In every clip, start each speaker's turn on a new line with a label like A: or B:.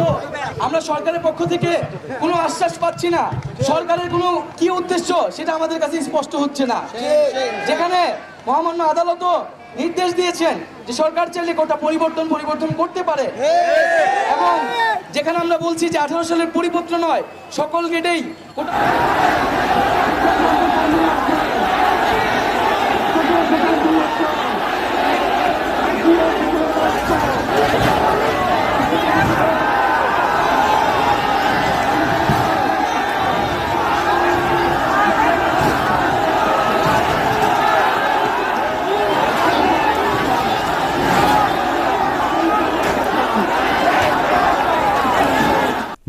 A: পর্যন্ত আমরা সরকারের পক্ষ থেকে কোনো আশ্বাস পাচ্ছি না। সরকারের কোনো কি উদ্দেশ্য সেটা আমাদের কাছে স্পষ্ট হচ্ছে না। যেখানে মহামান্য আদালতও নির্দেশ দিয়েছেন যে সরকার চাইলে কোটা পরিবর্তন পরিবর্তন করতে পারে। এবং যেখানে আমরা বলছি যে আঠারো সালের পরিপত্র নয়, সকল গেটেই কোটা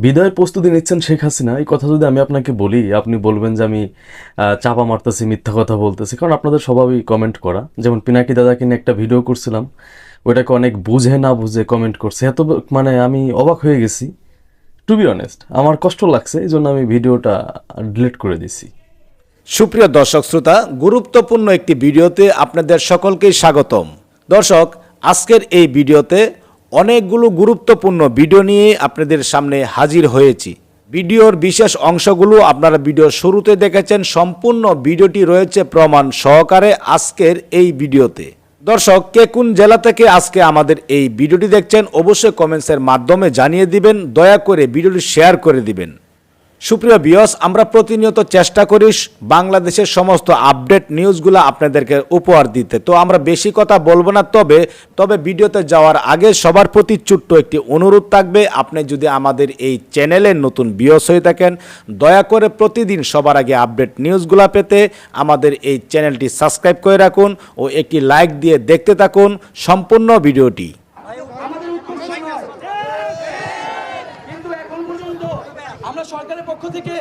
B: বিদায়ের প্রস্তুতি নিচ্ছেন শেখ হাসিনা। এই কথা যদি আমি আপনাকে বলি, আপনি বলবেন যে আমি চাপা মারতেছি, মিথ্যা কথা বলতেছি। কারণ আপনাদের স্বভাবই কমেন্ট করা। যেমন পিনাকি দাদাকে নিয়ে একটা ভিডিও করছিলাম। ওইটাকে অনেক বুঝে না বুঝে কমেন্ট করছে। এত মানে আমি অবাক হয়ে গেছি। টু বি অনেস্ট আমার কষ্ট লাগছে এই জন্য আমি ভিডিওটা ডিলিট করে দিছি।
C: সুপ্রিয় দর্শক শ্রোতা, গুরুত্বপূর্ণ একটি ভিডিওতে আপনাদের সকলকেই স্বাগতম। দর্শক, আজকের এই ভিডিওতে অনেকগুলো গুরুত্বপূর্ণ ভিডিও নিয়ে আপনাদের সামনে হাজির হয়েছি। ভিডিওর বিশেষ অংশগুলো আপনারা ভিডিও শুরুতে দেখেছেন, সম্পূর্ণ ভিডিওটি রয়েছে প্রমাণ সহকারে আজকের এই ভিডিওতে। দর্শক, কে কোন জেলা থেকে আজকে আমাদের এই ভিডিওটি দেখছেন, অবশ্যই কমেন্টসের মাধ্যমে জানিয়ে দিবেন, দয়া করে ভিডিওটি শেয়ার করে দিবেন। সুপ্রিয় বিয়স আমরা প্রতিনিয়ত চেষ্টা করি বাংলাদেশের সমস্ত আপডেট নিউজগুলো আপনাদেরকে উপহার দিতে। তো আমরা বেশি কথা বলব না, তবে তবে ভিডিওতে যাওয়ার আগে সবার প্রতি ছোট্ট একটি অনুরোধ থাকবে। আপনি যদি আমাদের এই চ্যানেলের নতুন বিয়স হয়ে থাকেন, দয়া করে প্রতিদিন সবার আগে আপডেট নিউজগুলো পেতে আমাদের এই চ্যানেলটি সাবস্ক্রাইব করে রাখুন ও একটি লাইক দিয়ে দেখতে থাকুন সম্পূর্ণ ভিডিওটি
A: আমাদের উদ্দেশ্য নয়। কিন্তু এখন পর্যন্ত আমরা সরকারের পক্ষ থেকে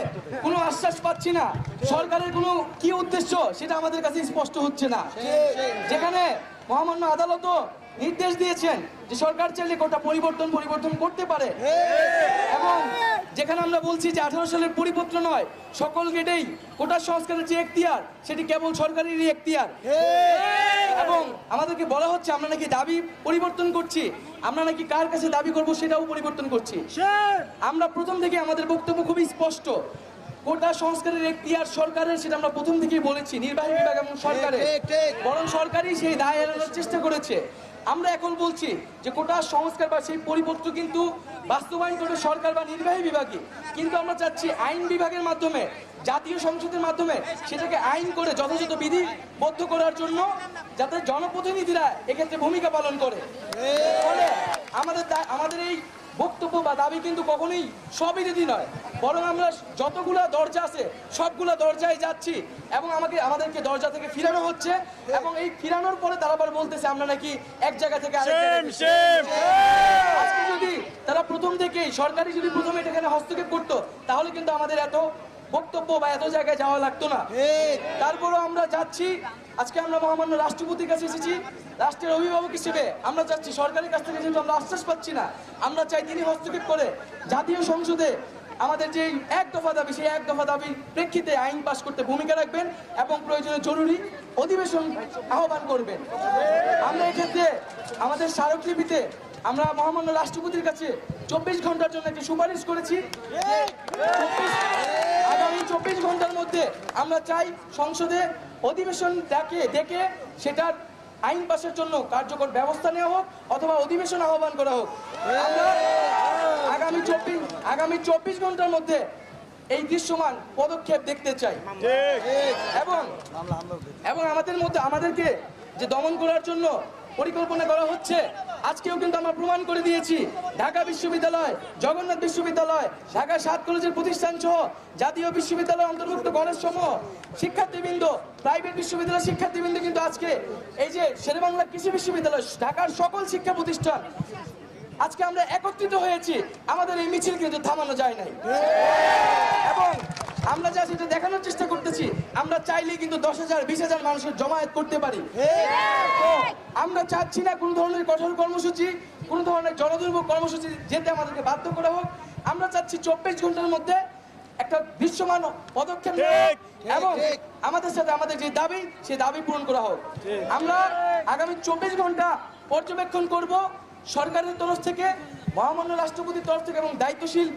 A: কোনো আশ্বাস পাচ্ছি না। সরকারের কোনো কি উদ্দেশ্য সেটা আমাদের কাছে স্পষ্ট হচ্ছে না। যেখানে মহামান্য আদালতও নির্দেশ দিয়েছেন যে সরকার চাইলে কোটা পরিবর্তন পরিবর্তন করতে পারে। এবং যেখানে আমরা বলছি যে আঠারো সালের পরিপত্র নয় সকল গেটেই কোটা সংস্কারের যে এখতিয়ার সেটি কেবল সরকারেরই এখতিয়ার। এবং আমাদেরকে বলা হচ্ছে আমরা নাকি দাবি পরিবর্তন করছি আমরা নাকি কার কাছে দাবি করব সেটাও পরিবর্তন করছি। আমরা প্রথম থেকে আমাদের বক্তব্য খুবই স্পষ্ট। কোটা সংস্কারের এখতিয়ার সরকারের সেটা আমরা প্রথম থেকেই বলেছি নির্বাহী বিভাগ এবং সরকারের। বরং সরকারই সেই দায় এড়ানোর চেষ্টা করেছে। আমরা এখন বলছি যে কোটা সংস্কার বা সেই পরিপত্র কিন্তু বাস্তবায়ন করবে সরকার বা নির্বাহী বিভাগই। কিন্তু আমরা চাচ্ছি আইন বিভাগের মাধ্যমে জাতীয় সংসদের মাধ্যমে সেটাকে আইন করে যথাযথ বিধিবদ্ধ করার জন্য যাতে জনপ্রতিনিধিরা এক্ষেত্রে ভূমিকা পালন করে। ফলে আমাদের আমাদের এই বক্তব্য বা দাবি কিন্তু কখনোই সবই যদি নয় বরং আমরা যতগুলো দরজা আছে সবগুলো দরজায় যাচ্ছি এবং আমাকে আমাদেরকে দরজা থেকে ফিরানো হচ্ছে এবং এই ফিরানোর পরে তারা আবার বলতেছে আমরা নাকি এক জায়গা থেকে। আজকে যদি তারা প্রথম থেকেই সরকারি যদি প্রথমে এখানে হস্তক্ষেপ করতো তাহলে কিন্তু আমাদের এত বক্তব্য বা এত জায়গায় যাওয়া লাগতো না। তারপরও আমরা যাচ্ছি। আজকে আমরা মহামান্য রাষ্ট্রপতির কাছে এসেছি। রাষ্ট্রের অভিভাবক হিসেবে আমরা চাচ্ছি সরকারের কাছ থেকে যেহেতু আমরা আশ্বাস পাচ্ছি না আমরা চাই তিনি হস্তক্ষেপ করে জাতীয় সংসদে আমাদের যে এক দফা দাবি সেই এক দফা দাবির প্রেক্ষিতে আইন পাশ করতে ভূমিকা রাখবেন এবং প্রয়োজনে জরুরি অধিবেশন আহ্বান করবেন। আমরা এক্ষেত্রে আমাদের স্মারকলিপিতে আমরা মহামান্য রাষ্ট্রপতির কাছে চব্বিশ ঘণ্টার জন্য একটি সুপারিশ করেছি। যে 24 আগামী চব্বিশ ঘণ্টার মধ্যে আমরা চাই সংসদে অধিবেশন ডেকে ডেকে সেটার আইন পাশের জন্য কার্যকর ব্যবস্থা নেওয়া হোক অথবা অধিবেশন আহ্বান করা হোক। আগামী চব্বিশ আগামী চব্বিশ ঘণ্টার মধ্যে এই দৃশ্যমান পদক্ষেপ দেখতে চাই। এবং এবং আমাদের মধ্যে, আমাদেরকে যে দমন করার জন্য পরিকল্পনা করা হচ্ছে আজকেও কিন্তু আমরা প্রমাণ করে দিয়েছি, ঢাকা বিশ্ববিদ্যালয়, জগন্নাথ বিশ্ববিদ্যালয়, ঢাকা সাত কলেজের প্রতিষ্ঠান সহ জাতীয় বিশ্ববিদ্যালয় অন্তর্ভুক্ত কলেজ সমূহ শিক্ষার্থীবৃন্দ প্রাইভেট বিশ্ববিদ্যালয় শিক্ষার্থীবৃন্দ কিন্তু আজকে এই যে শেরেবাংলা কৃষি বিশ্ববিদ্যালয়, ঢাকার সকল শিক্ষা প্রতিষ্ঠান, আজকে আমরা একত্রিত হয়েছি, আমাদের এই মিছিল কিন্তু থামানো যায় নাই। এবং আমরা যা সেটা দেখানোর চেষ্টা করতেছি আমরা চাইলে কিন্তু দশ হাজার বিশ হাজার মানুষের জমায়েত করতে পারি। আমরা চাচ্ছি না কোনো ধরনের কঠোর কর্মসূচি কোনো ধরনের জনদুর্ভোগ কর্মসূচি যেতে আমাদেরকে বাধ্য করা হোক। আমরা চাচ্ছি চব্বিশ ঘণ্টার মধ্যে একটা দৃশ্যমান পদক্ষেপ এবং আমাদের সাথে আমাদের যে দাবি সেই দাবি পূরণ করা হোক। আমরা আগামী চব্বিশ ঘণ্টা পর্যবেক্ষণ করব সরকারের তরফ থেকে মহামান্য রাষ্ট্রপতির তরফ থেকে এবং দায়িত্বশীল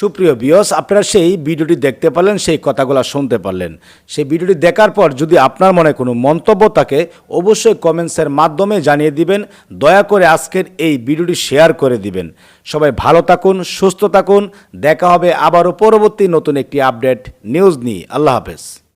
C: সুপ্রিয় বিয়স আপনারা সেই ভিডিওটি দেখতে পারলেন, সেই কথাগুলো শুনতে পারলেন। সেই ভিডিওটি দেখার পর যদি আপনার মনে কোনো মন্তব্য থাকে, অবশ্যই কমেন্টসের মাধ্যমে জানিয়ে দিবেন। দয়া করে আজকের এই ভিডিওটি শেয়ার করে দিবেন। সবাই ভালো থাকুন, সুস্থ থাকুন। দেখা হবে আবারও পরবর্তী নতুন একটি আপডেট নিউজ নিয়ে। আল্লাহ হাফেজ।